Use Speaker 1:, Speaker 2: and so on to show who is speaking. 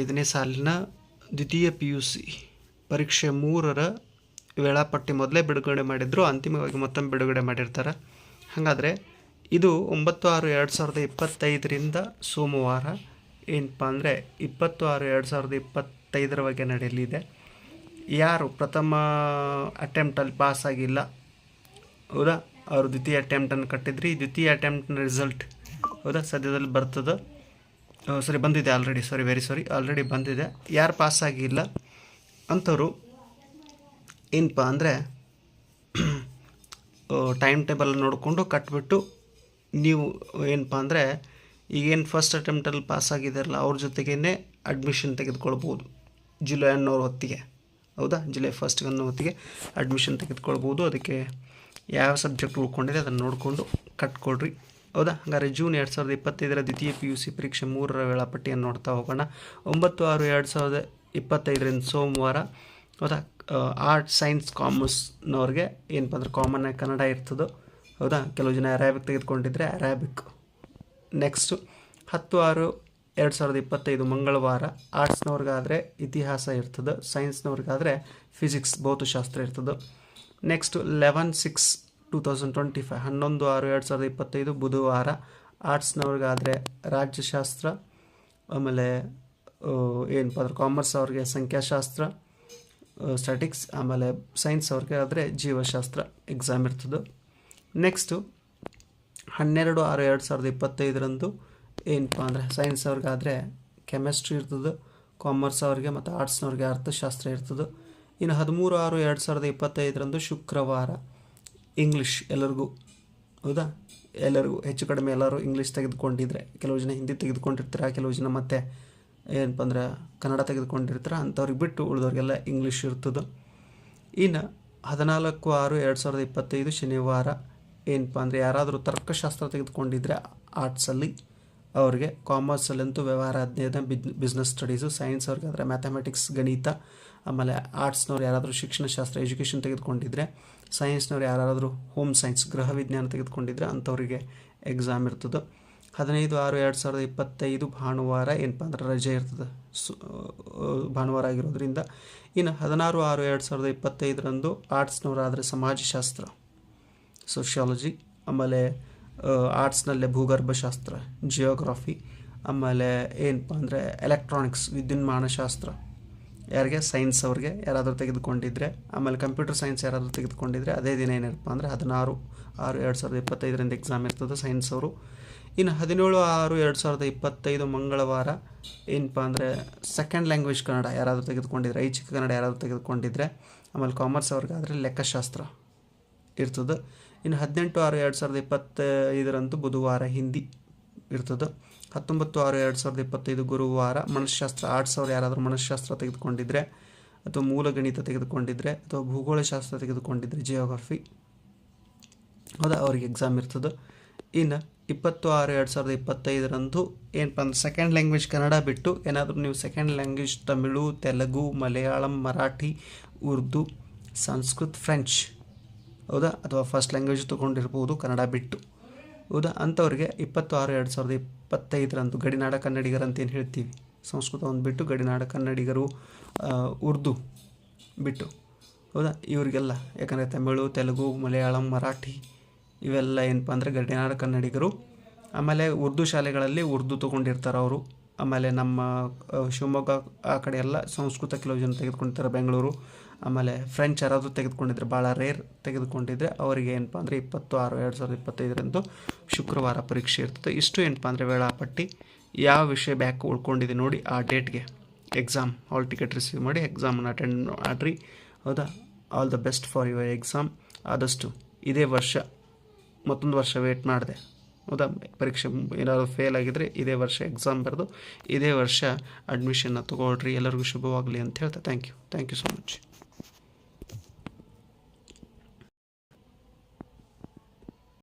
Speaker 1: ಐದನೇ ಸಾಲಿನ ದ್ವಿತೀಯ ಪಿ ಯು ಸಿ ಪರೀಕ್ಷೆ ಮೂರರ ವೇಳಾಪಟ್ಟಿ ಮೊದಲೇ ಬಿಡುಗಡೆ ಮಾಡಿದ್ರು. ಅಂತಿಮವಾಗಿ ಮತ್ತೊಮ್ಮೆ ಬಿಡುಗಡೆ ಮಾಡಿರ್ತಾರೆ. ಹಾಗಾದರೆ ಇದು ಒಂಬತ್ತು ಆರು ಎರಡು ಸಾವಿರದ ಇಪ್ಪತ್ತೈದರಿಂದ ಸೋಮವಾರ. ಏನಪ್ಪ ಅಂದರೆ ಇಪ್ಪತ್ತು ಆರು ಎರಡು ಸಾವಿರದ ಇಪ್ಪತ್ತೈದರವರೆಗೆ ನಡೆಯಲಿದೆ. ಯಾರು ಪ್ರಥಮ ಅಟೆಂಪ್ಟಲ್ಲಿ ಪಾಸ್ ಆಗಿಲ್ಲ ಹೌದಾ? ಅವರು ದ್ವಿತೀಯ ಅಟೆಂಪ್ಟನ್ನು ಕಟ್ಟಿದ್ರಿ. ದ್ವಿತೀಯ ಅಟೆಂಪ್ಟ್ನ ರಿಸಲ್ಟ್ ಹೌದಾ? ಸದ್ಯದಲ್ಲಿ ಬರ್ತದೆ. ಸರಿ, ಬಂದಿದೆ already sorry very sorry already ಬಂದಿದೆ. ಯಾರು ಪಾಸ್ ಆಗಿಲ್ಲ? ಅಂಥವ್ರು ಏನಪ್ಪ ಅಂದರೆ ಟೈಮ್ ಟೇಬಲ್ ನೋಡಿಕೊಂಡು ಕಟ್ಬಿಟ್ಟು ನೀವು ಏನಪ್ಪ ಅಂದರೆ, ಈಗೇನು ಫಸ್ಟ್ ಅಟೆಂಪ್ಟಲ್ಲಿ ಪಾಸ್ ಆಗಿದ್ದಾರಲ್ಲ ಅವ್ರ ಜೊತೆಗೇ ಅಡ್ಮಿಷನ್ ತೆಗೆದುಕೊಳ್ಬೋದು. ಜುಲೈ ಅನ್ನೋರ ಹೊತ್ತಿಗೆ. ಹೌದಾ? ಜುಲೈ ಫಸ್ಟ್ ಅನ್ನೋ ಹೊತ್ತಿಗೆ ಅಡ್ಮಿಷನ್ ತೆಗೆದುಕೊಳ್ಬೋದು. ಅದಕ್ಕೆ ಯಾವ ಸಬ್ಜೆಕ್ಟ್ ಉಳ್ಕೊಂಡಿದೆ ಅದನ್ನು ನೋಡಿಕೊಂಡು ಕಟ್ಕೊಳ್ರಿ ಹೌದಾ? ಹಾಗಾರೆ ಜೂನ್ ಎರಡು ಸಾವಿರದ ಇಪ್ಪತ್ತೈದರ ದ್ವಿತೀಯ ಪಿ ಯು ಸಿ ಪರೀಕ್ಷೆ ಮೂರರ ವೇಳಾಪಟ್ಟಿಯನ್ನು ನೋಡ್ತಾ ಹೋಗೋಣ. ಒಂಬತ್ತು ಆರು ಎರಡು ಸಾವಿರದ ಇಪ್ಪತ್ತೈದರಿಂದ ಸೋಮವಾರ, ಹೌದಾ? ಆರ್ಟ್ಸ್ ಸೈನ್ಸ್ ಕಾಮರ್ಸ್ನವ್ರಿಗೆ ಏನಪ್ಪ ಅಂದ್ರೆ ಕಾಮನ್ ಆಗಿ ಕನ್ನಡ ಇರ್ತದೋ. ಹೌದಾ? ಕೆಲವು ಜನ ಅರಾಬಿಕ್ ತೆಗೆದುಕೊಂಡಿದ್ರೆ ಅರಾಬಿಕ್ ನೆಕ್ಸ್ಟು ಹತ್ತು ಆರು ಎರಡು ಸಾವಿರದ ಇಪ್ಪತ್ತೈದು ಮಂಗಳವಾರ ಆರ್ಟ್ಸ್ನವ್ರಿಗಾದರೆ ಇತಿಹಾಸ ಇರ್ತದೆ. ಸೈನ್ಸ್ನವ್ರಿಗಾದರೆ ಫಿಸಿಕ್ಸ್ ಭೌತಶಾಸ್ತ್ರ ಇರ್ತದೆ. Next eleven six two thousand twenty five ಹನ್ನೊಂದು ಆರು ಎರಡು ಸಾವಿರದ ಇಪ್ಪತ್ತೈದು ಬುಧವಾರ ಆರ್ಟ್ಸ್ನವ್ರಿಗಾದರೆ ರಾಜ್ಯಶಾಸ್ತ್ರ, ಆಮೇಲೆ ಏನಪ್ಪ ಅಂದ್ರೆ ಕಾಮರ್ಸ್ ಅವ್ರಿಗೆ ಸಂಖ್ಯಾಶಾಸ್ತ್ರ ಸ್ಟ್ಯಾಟಿಕ್ಸ್ ಆಮೇಲೆ ಸೈನ್ಸ್ ಅವ್ರಿಗೆ ಆದರೆ ಜೀವಶಾಸ್ತ್ರ ಎಕ್ಸಾಮ್ ಇರ್ತದೆ. ನೆಕ್ಸ್ಟು ಹನ್ನೆರಡು ಆರು ಎರಡು ಸಾವಿರದ ಇಪ್ಪತ್ತೈದರಂದು ಏನಪ್ಪ ಅಂದರೆ ಸೈನ್ಸ್ ಅವ್ರಿಗಾದರೆ ಕೆಮಿಸ್ಟ್ರಿ ಇರ್ತದೆ ಕಾಮರ್ಸ್ ಅವ್ರಿಗೆ ಮತ್ತು ಆರ್ಟ್ಸ್ನವ್ರಿಗೆ ಅರ್ಥಶಾಸ್ತ್ರ ಇರ್ತದೆ. ಇನ್ನು ಹದಿಮೂರು ಆರು ಎರಡು ಸಾವಿರದ ಇಪ್ಪತ್ತೈದರಂದು ಶುಕ್ರವಾರ ಇಂಗ್ಲೀಷ್ ಎಲ್ಲರಿಗೂ, ಹೌದಾ? ಎಲ್ಲರಿಗೂ, ಹೆಚ್ಚು ಕಡಿಮೆ ಎಲ್ಲರೂ ಇಂಗ್ಲೀಷ್ ತೆಗೆದುಕೊಂಡಿದ್ರೆ, ಕೆಲವು ಜನ ಹಿಂದಿ ತೆಗೆದುಕೊಂಡಿರ್ತಾರೆ, ಕೆಲವು ಜನ ಮತ್ತೆ ಏನಪ್ಪ ಅಂದ್ರೆ ಕನ್ನಡ ತೆಗೆದುಕೊಂಡಿರ್ತಾರೆ, ಅಂಥವ್ರಿಗೆ ಬಿಟ್ಟು ಉಳಿದವ್ರಿಗೆಲ್ಲ ಇಂಗ್ಲೀಷ್ ಇರ್ತದೆ. ಇನ್ನು ಹದಿನಾಲ್ಕು ಆರು ಎರಡು ಸಾವಿರದ ಇಪ್ಪತ್ತೈದು ಶನಿವಾರ ಏನಪ್ಪ ಅಂದರೆ ಯಾರಾದರೂ ತರ್ಕಶಾಸ್ತ್ರ ತೆಗೆದುಕೊಂಡಿದ್ರೆ ಆರ್ಟ್ಸಲ್ಲಿ ಅವ್ರಿಗೆ ಕಾಮರ್ಸಲ್ಲಂತೂ ವ್ಯವಹಾರ ಅಧ್ಯಯನ ಬಿಜ್ ಬಿಸ್ನೆಸ್ ಸ್ಟಡೀಸು ಸೈನ್ಸ್ ಅವ್ರಿಗೆ ಆದರೆ ಮ್ಯಾಥಮೆಟಿಕ್ಸ್ ಗಣಿತ ಆಮೇಲೆ ಆರ್ಟ್ಸ್ನವ್ರು ಯಾರಾದರೂ ಶಿಕ್ಷಣಶಾಸ್ತ್ರ ಎಜುಕೇಷನ್ ತೆಗೆದುಕೊಂಡಿದ್ರೆ, ಸೈನ್ಸ್ನವ್ರು ಯಾರಾದರೂ ಹೋಮ್ ಸೈನ್ಸ್, ಗೃಹ ವಿಜ್ಞಾನ ತೆಗೆದುಕೊಂಡಿದ್ರೆ ಅಂಥವರಿಗೆ ಎಕ್ಸಾಮ್ ಇರ್ತದೆ. ಹದಿನೈದು ಆರು ಎರಡು ಸಾವಿರದ ಇಪ್ಪತ್ತೈದು ಭಾನುವಾರ ಏನಪ್ಪ ಅಂದ್ರೆ ರಜೆ ಇರ್ತದೆ. ಸು ಭಾನುವಾರ ಆಗಿರೋದ್ರಿಂದ ಇನ್ನು ಹದಿನಾರು ಆರು ಎರಡು ಸಾವಿರದ ಇಪ್ಪತ್ತೈದರಂದು ಆರ್ಟ್ಸ್ನವರಾದರೆ ಸಮಾಜಶಾಸ್ತ್ರ, ಸೋಷಿಯಾಲಜಿ, ಆಮೇಲೆ ಆರ್ಟ್ಸ್ನಲ್ಲೇ ಭೂಗರ್ಭಶಾಸ್ತ್ರ, ಜಿಯೋಗ್ರಫಿ, ಆಮೇಲೆ ಏನಪ್ಪ ಅಂದರೆ ಎಲೆಕ್ಟ್ರಾನಿಕ್ಸ್, ವಿದ್ಯುನ್ಮಾನಶಾಸ್ತ್ರ. ಯಾರಿಗೆ? ಸೈನ್ಸ್ ಅವ್ರಿಗೆ ಯಾರಾದರೂ ತೆಗೆದುಕೊಂಡಿದ್ರೆ, ಆಮೇಲೆ ಕಂಪ್ಯೂಟರ್ ಸೈನ್ಸ್ ಯಾರಾದರೂ ತೆಗೆದುಕೊಂಡಿದ್ದರೆ ಅದೇ ದಿನ ಏನಪ್ಪ ಅಂದರೆ ಹದಿನಾರು, ಆರು, ಎರಡು ಸಾವಿರದ ಇಪ್ಪತ್ತೈದರಿಂದ ಎಕ್ಸಾಮ್ ಇರ್ತದೆ ಸೈನ್ಸ್ ಅವರು. ಇನ್ನು ಹದಿನೇಳು, ಆರು, ಎರಡು ಸಾವಿರದ ಇಪ್ಪತ್ತೈದು ಮಂಗಳವಾರ ಏನಪ್ಪ ಅಂದರೆ ಸೆಕೆಂಡ್ ಲ್ಯಾಂಗ್ವೇಜ್ ಕನ್ನಡ ಯಾರಾದರೂ ತೆಗೆದುಕೊಂಡಿದ್ರೆ ಐಚ್ಛಿಕ ಕನ್ನಡ ಯಾರಾದರೂ ತೆಗೆದುಕೊಂಡಿದ್ರೆ, ಆಮೇಲೆ ಕಾಮರ್ಸ್ ಅವ್ರಿಗಾದರೆ ಲೆಕ್ಕಶಾಸ್ತ್ರ ಇರ್ತದೆ. ಇನ್ನು ಹದಿನೆಂಟು, ಆರು, ಎರಡು ಸಾವಿರದ ಇಪ್ಪತ್ತೈದರಂದು ಬುಧವಾರ ಹಿಂದಿ. ಇರ್ತದೆ. ಹತ್ತೊಂಬತ್ತು ಆರು ಎರಡು ಸಾವಿರದ ಇಪ್ಪತ್ತೈದು ಗುರುವಾರ ಮನಸ್ಶಾಸ್ತ್ರ ಆರ್ಟ್ಸ್ ಅವ್ರು ಯಾರಾದರೂ ಮನಸ್ಶಾಸ್ತ್ರ ತೆಗೆದುಕೊಂಡಿದ್ರೆ ಅಥವಾ ಮೂಲ ಗಣಿತ ತೆಗೆದುಕೊಂಡಿದ್ರೆ ಅಥವಾ ಭೂಗೋಳಶಾಸ್ತ್ರ ತೆಗೆದುಕೊಂಡಿದ್ರೆ ಜಿಯೋಗ್ರಫಿ ಹೌದಾ ಅವ್ರಿಗೆ ಎಕ್ಸಾಮ್ ಇರ್ತದೆ. ಇನ್ನು ಇಪ್ಪತ್ತು ಆರು ಎರಡು ಸಾವಿರದ ಇಪ್ಪತ್ತೈದರಂದು ಏನಪ್ಪ ಅಂದ್ರೆ ಸೆಕೆಂಡ್ ಲ್ಯಾಂಗ್ವೇಜ್ ಕನ್ನಡ ಬಿಟ್ಟು ಏನಾದರೂ ನೀವು second language Tamil, Telugu, Malayalam, Marathi, Urdu, Sanskrit French ಹೌದಾ? ಅಥವಾ ಫಸ್ಟ್ ಲ್ಯಾಂಗ್ವೇಜ್ ತೊಗೊಂಡಿರ್ಬೋದು ಕನ್ನಡ ಬಿಟ್ಟು. ಹೌದಾ ಅಂಥವ್ರಿಗೆ ಇಪ್ಪತ್ತು ಆರು ಎರಡು ಸಾವಿರದ ಇಪ್ಪತ್ತೈದರಂದು ಗಡಿನಾಡ ಕನ್ನಡಿಗರು ಅಂತೇನು ಹೇಳ್ತೀವಿ? ಸಂಸ್ಕೃತವನ್ನು ಬಿಟ್ಟು ಗಡಿನಾಡ ಕನ್ನಡಿಗರು ಉರ್ದು ಬಿಟ್ಟು. ಹೌದಾ? ಇವರಿಗೆಲ್ಲ ಯಾಕಂದರೆ ತಮಿಳು, ತೆಲುಗು, ಮಲಯಾಳಂ, ಮರಾಠಿ ಇವೆಲ್ಲ ಏನಪ್ಪ ಅಂದರೆ ಗಡಿನಾಡ ಕನ್ನಡಿಗರು. ಆಮೇಲೆ ಉರ್ದು ಶಾಲೆಗಳಲ್ಲಿ ಉರ್ದು ತೊಗೊಂಡಿರ್ತಾರೆ ಅವರು ಆಮೇಲೆ ನಮ್ಮ ಶಿವಮೊಗ್ಗ, ಆ ಕಡೆ ಎಲ್ಲ ಸಂಸ್ಕೃತ ಕೆಲವು ಜನ ತೆಗೆದುಕೊಂಡಿರ್ತಾರೆ ಬೆಂಗಳೂರು. ಆಮೇಲೆ ಫ್ರೆಂಚ್ ಯಾರಾದರೂ ತೆಗೆದುಕೊಂಡಿದ್ರೆ ಭಾಳ ರೇರ್ ತೆಗೆದುಕೊಂಡಿದ್ರೆ ಅವರಿಗೆ ಏನಪ್ಪ ಅಂದರೆ ಇಪ್ಪತ್ತು ಆರು ಎರಡು ಸಾವಿರದ ಇಪ್ಪತ್ತೈದರಂದು ಶುಕ್ರವಾರ ಪರೀಕ್ಷೆ ಇರ್ತದೆ. ಇಷ್ಟು ಏನಪ್ಪ ಅಂದರೆ ವೇಳಾಪಟ್ಟಿ. ಯಾವ ವಿಷಯ ಬ್ಯಾಕ್ ಉಳ್ಕೊಂಡಿದೆ ನೋಡಿ ಆ ಡೇಟ್ಗೆ ಎಕ್ಸಾಮ್ ಹಾಲ್ ಟಿಕೆಟ್ ರಿಸೀವ್ ಮಾಡಿ ಎಕ್ಸಾಮನ್ನು ಅಟೆಂಡ್ ಮಾಡಿರಿ. ಹೌದಾ? All the best for your exam ಆದಷ್ಟು ಇದೇ ವರ್ಷ, ಮತ್ತೊಂದು ವರ್ಷ ವೇಟ್ ಮಾಡಿದೆ. ಹೌದಾ? ಪರೀಕ್ಷೆ ಏನಾದರೂ ಫೇಲ್ ಆಗಿದ್ದರೆ ಇದೇ ವರ್ಷ ಎಕ್ಸಾಮ್ ಬರೆದು ಇದೇ ವರ್ಷ ಅಡ್ಮಿಷನ್ನ ತೊಗೊಳ್ರಿ. ಎಲ್ಲರಿಗೂ ಶುಭವಾಗಲಿ ಅಂತ ಹೇಳ್ತಾ thank you thank you so much